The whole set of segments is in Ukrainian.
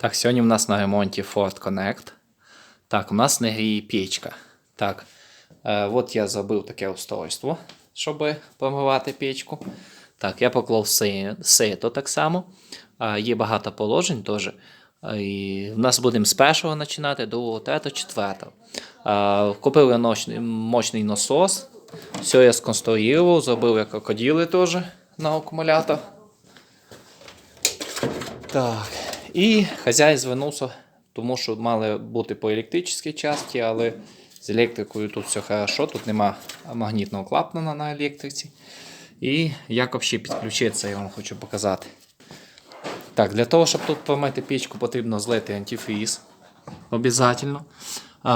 Так, сьогодні в нас на ремонті Ford Connect. Так, у нас не гріє печка. Так, е, от я забив таке устройство, щоб промивати печку. Так, я поклав сито так само. Е, є багато положень теж. Е, І в нас будемо з першого починати, другого, третього, четвертого. Е, купив я мощний насос. Все я сконструював, зробив я крокодили теж на акумулятор. Так. І хазяїн звернувся, тому що мали бути по електричній часті, але з електрикою тут все хорошо, тут нема магнітного клапана на електриці. І як взагалі підключитися, я вам хочу показати. Так, для того, щоб тут помити пічку, потрібно злити антифріз. Обязательно.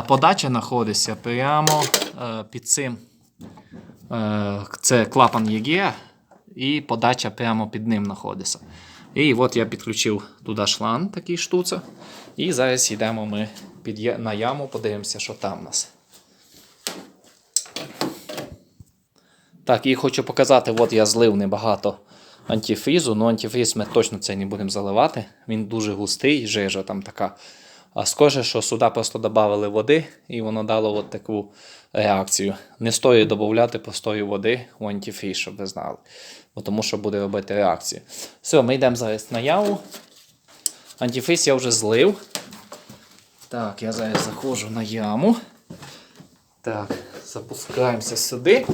Подача знаходиться прямо е, під цим. Е, Це клапан ЄГЕ, і подача прямо під ним знаходиться. І от я підключив туди шланг, такий штуцер. І зараз йдемо ми під на яму, подивимося, що там у нас. Так, і хочу показати, от я злив небагато антифрізу. але антифріз ми точно це не будемо заливати. Він дуже густий, жижа там така. А схоже, що сюди просто додали води, і воно дало от таку реакцію. Не стоїть додати простої води у антифріз, щоб ви знали. Бо тому що буде робити реакцію. Все, ми йдемо зараз на яву. Антифріз я вже злив. Так, я зараз заходжу на яму. Так, запускаємося сюди.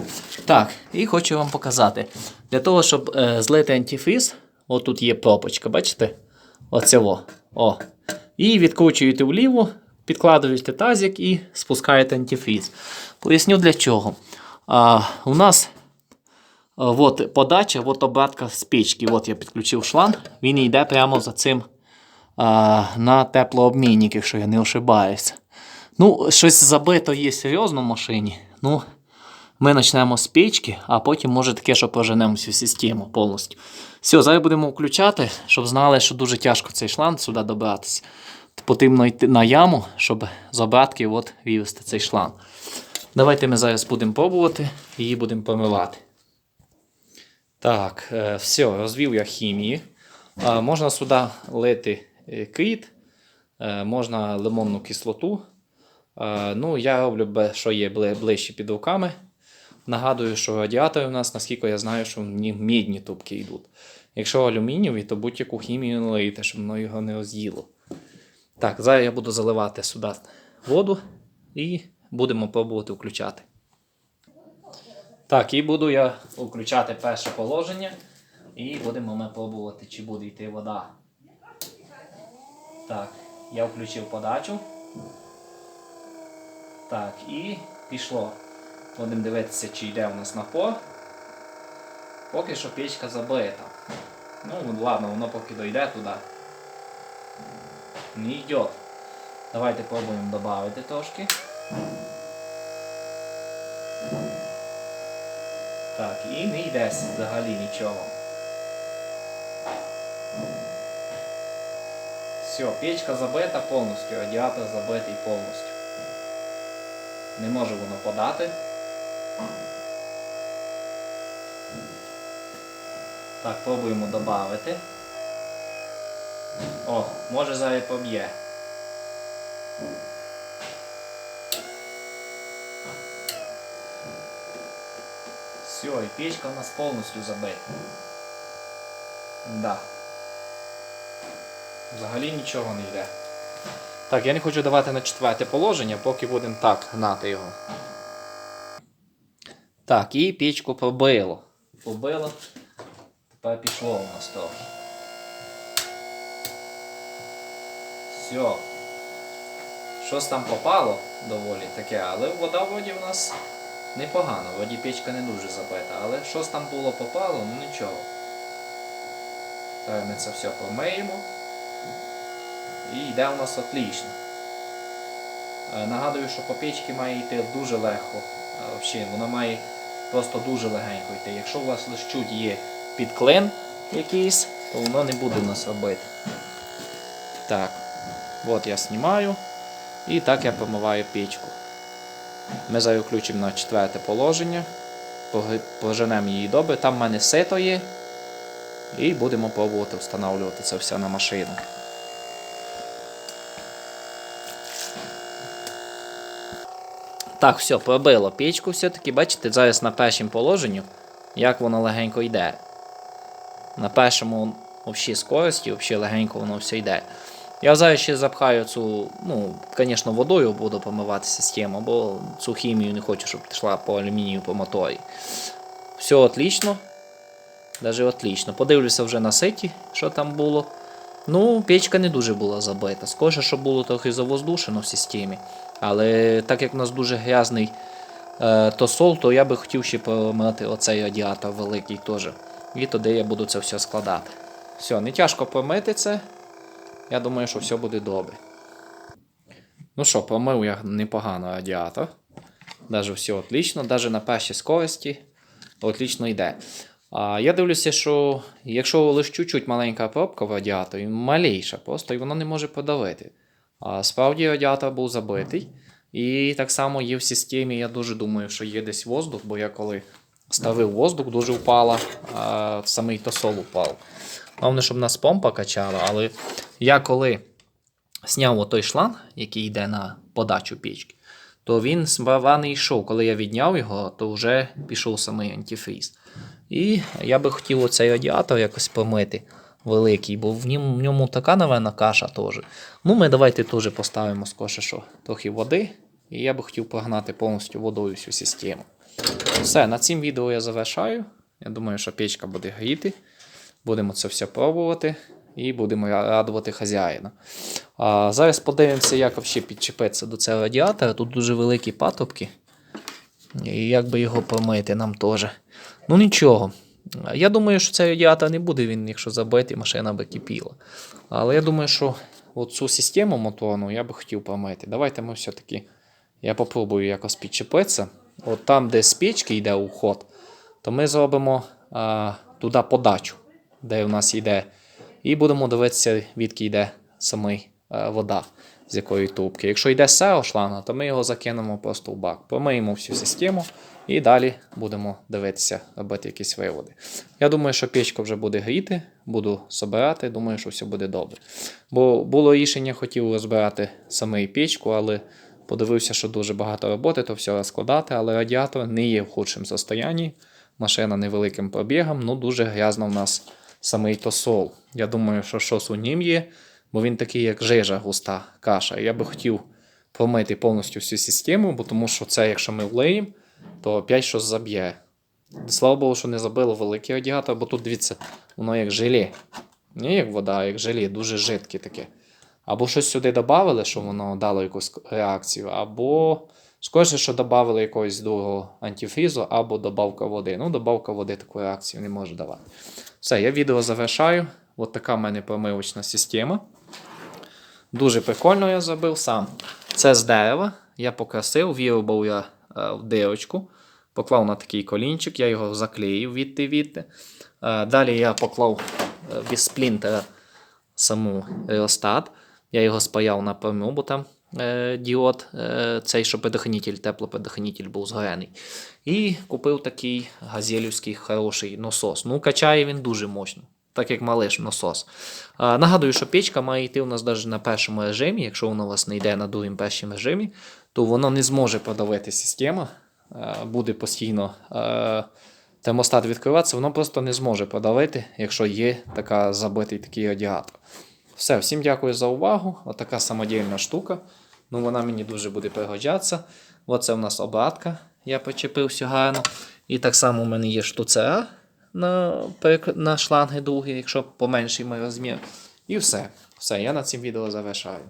Так, і хочу вам показати. Для того, щоб е, злити антифріз, отут є пропочка, бачите? Оцього. О. І відкручуєте вліво, підкладуєте тазик і спускаєте антифріз. Поясню для чого. А, у нас от подача, от обратка з печки. От я підключив шланг, він йде прямо за цим а, на теплообмінник, якщо я не ошибаюся. Ну, щось забито є серйозно в машині. Ну, ми почнемо з печки, а потім може таке, що поженемо всю систему повністю. Все, зараз будемо включати, щоб знали, що дуже тяжко цей шланг сюди добратися. Потрібно йти на яму, щоб з обратки от вивести цей шланг. Давайте ми зараз будемо пробувати її будемо помивати. Так, е, все, розвів я хімії. Можна сюди лити е, кріт, е, можна лимонну кислоту. Е, ну, я роблю, що є ближче під руками. Нагадую, що радіатори у нас, наскільки я знаю, що в ній мідні трубки йдуть. Якщо алюмінієві, то будь-яку хімію не лийте, щоб воно його не роз'їло. Так, зараз я буду заливати сюди воду і будемо пробувати включати. Так, і буду я включати перше положення. І будемо ми пробувати, чи буде йти вода. Так, я включив подачу. Так, і пішло. Будемо дивитися, чи йде у нас напор. Поки що печка забита. Ну, ладно, воно поки дойде туди. Не йде. Давайте пробуємо додати трошки. Так, і не йде взагалі нічого. Все, печка забита повністю, радіатор забитий повністю. Не може воно подати. Так, пробуємо додати. О, може зараз поб'є. Все, і печка у нас повністю забита. Да. Взагалі нічого не йде. Так, я не хочу давати на четверте положення, поки будемо так гнати його. Так, і пічку пробило. Побило. Тепер пішло у нас трохи. Все. Щось там попало доволі таке, але вода вроді в нас непогана, вроді печка не дуже забита, але щось там було попало, ну нічого. Зараз ми це все помиємо. І йде у нас отлично. Е, Нагадую, що по печці має йти дуже легко. Е, Взагалі, воно має просто дуже легенько йти. Якщо у вас лише чуть є підклин якийсь, то воно не буде нас робити. Так, от я знімаю. І так я промиваю печку. Ми зараз включимо на четверте положення. Поженемо її добре. Там в мене сито є. І будемо пробувати встановлювати це все на машину. Так, все, пробило печку все-таки. Бачите, зараз на першому положенні, як воно легенько йде. На першому взагалі скорості, взагалі легенько воно все йде. Я зараз ще запхаю цю, ну, звісно, водою буду помивати систему, бо цю хімію не хочу, щоб пішла по алюмінію по моторі. Все отлично. Даже отлично. Подивлюся вже на ситі, що там було. Ну, печка не дуже була забита. Схоже, що було трохи завоздушено в системі. Але так як у нас дуже грязний е, тосол, то я би хотів ще помити оцей радіатор великий теж. І тоді я буду це все складати. Все, не тяжко помити це. Я думаю, що все буде добре. Ну що, помив я непогано радіатор. Даже все отлично, даже на першій скорості отлично йде. А я дивлюся, що якщо лише чуть-чуть маленька пробка в радіаторі, малейша просто, і воно не може подавити. А справді радіатор був забитий. І так само є в системі, я дуже думаю, що є десь воздух, бо я коли ставив воздух, дуже впала, а самий тосол упав. Головне, щоб нас помпа качала, але я коли зняв отой шланг, який йде на подачу пічки, то він справа не йшов. Коли я відняв його, то вже пішов самий антифріз. І я би хотів оцей радіатор якось помити великий, бо в ньому, така, напевно, каша теж. Ну, ми давайте теж поставимо скоріше, що трохи води. І я би хотів погнати повністю водою всю систему. Все, на цим відео я завершаю. Я думаю, що печка буде гріти. Будемо це все пробувати і будемо радувати хазяїна. А зараз подивимося, як взагалі підчепитися до цього радіатора. Тут дуже великі патрубки. І як би його помити нам теж. Ну нічого. Я думаю, що цей радіатор не буде він, якщо забити, машина би кипіла. Але я думаю, що цю систему моторну я би хотів помити. Давайте ми все-таки. Я попробую якось підчепитися. От там, де з печки йде уход, то ми зробимо а, туди подачу, де у нас йде. І будемо дивитися, відки йде самий вода, з якої трубки. Якщо йде цього шланга, то ми його закинемо просто в бак. Помиємо всю систему і далі будемо дивитися, робити якісь виводи. Я думаю, що печка вже буде гріти, буду собирати, думаю, що все буде добре. Бо було рішення, хотів розбирати саме печку, але подивився, що дуже багато роботи, то все розкладати, але радіатор не є в худшому состоянні. Машина невеликим пробігом, ну дуже грязно в нас самий тосол. Я думаю, що щось у нім є, бо він такий, як жижа густа каша. Я би хотів помити повністю всю систему, бо тому що це, якщо ми влиємо, то опять щось заб'є. Слава Богу, що не забило великий радіатор, бо тут, дивіться, воно як желе. Не як вода, а як желе, дуже жидке таке. Або щось сюди додали, що воно дало якусь реакцію, або скоріше, що додали якогось другого антифрізу, або добавка води. Ну, добавка води таку реакцію не може давати. Все, я відео завершаю. От така в мене промивочна система. Дуже прикольно я зробив сам. Це з дерева. Я покрасив, виробив я е, в дирочку, поклав на такий колінчик, я його заклеїв відти відти. Е, далі я поклав е, без сплінтера саму реостат. Я його спаяв напряму, бо там е, діод, е, цей, що предохранитель, теплопредохранитель був згорений. І купив такий газелівський хороший насос. Ну, качає він дуже мощно, так як малиш насос. А, нагадую, що печка має йти у нас навіть на першому режимі. Якщо вона у вас не йде на другому першому режимі, то воно не зможе подавити система. Е, буде постійно. Е, термостат відкриватися, воно просто не зможе подавити, якщо є така забитий такий радіатор. Все, всім дякую за увагу. Отака самодільна штука. Ну, вона мені дуже буде пригоджатися. Оце в нас обратка. Я почепився гарно. І так само у мене є штуцера на, на шланги довгі, якщо поменший мій розмір. І все. Все, я на цим відео завершаю.